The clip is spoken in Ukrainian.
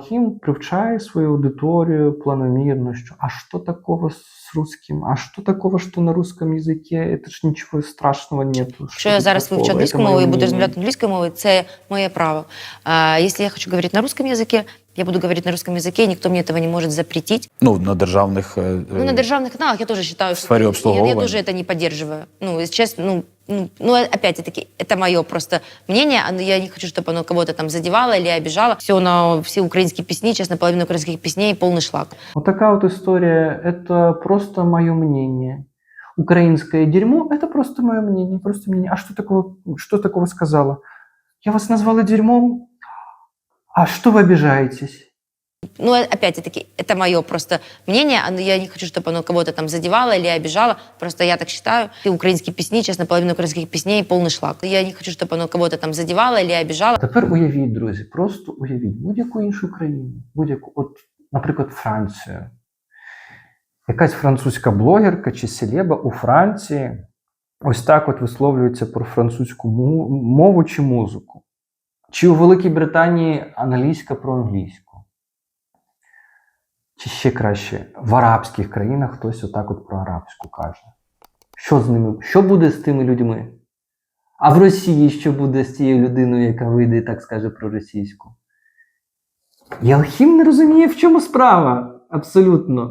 Алхим привчає свою аудиторию планомерно, что а что такого с русским, а что такого, что на русском языке, это ж ничего страшного нету. Якщо я зараз вивчу англійську мову і буду розмовляти англійською мовою, це моє право. А якщо я хочу говорити на русском языке, я буду говорить на русском языке, никто мне этого не может запретить. Ну, на державних. е, Ну, на державных каналах я тоже считаю, в сфере я, я обслуговывания. тоже это не поддерживаю. Ну, если честно, ну, ну, ну, опять-таки, это мое просто мнение, оно- я не хочу, чтобы оно кого-то там задевало или обижало. Все на все украинские песни, честно, половина украинских песней полный шлак. Вот такая вот история, это просто мое мнение. Украинское дерьмо – это просто мое мнение, просто мнение. А что такого, что такого сказала? Я вас назвала дерьмом? А что вы обижаетесь? Ну, опять-таки, это мое просто мнение, оно- я не хочу, чтобы оно кого-то там задевало или обижало, просто я так считаю. И украинские песни, честно, половина украинских песней полный шлак. Я не хочу, чтобы оно кого-то там задевало или обижало. Тепер уявіть, друзі, просто уявіть будь-яку іншу країну, будь-яку, от, наприклад, Францію. Якась французька блогерка чи селеба у Франції ось так от висловлюється про французьку му- мову чи музику. Чи у Великій Британії англійська про англійську. Чи ще краще, в арабських країнах хтось отак от про арабську каже. Що з ними? Що буде з тими людьми? А в Росії що буде з тією людиною, яка вийде і так скаже про російську? Ялхім не розуміє, в чому справа. Абсолютно.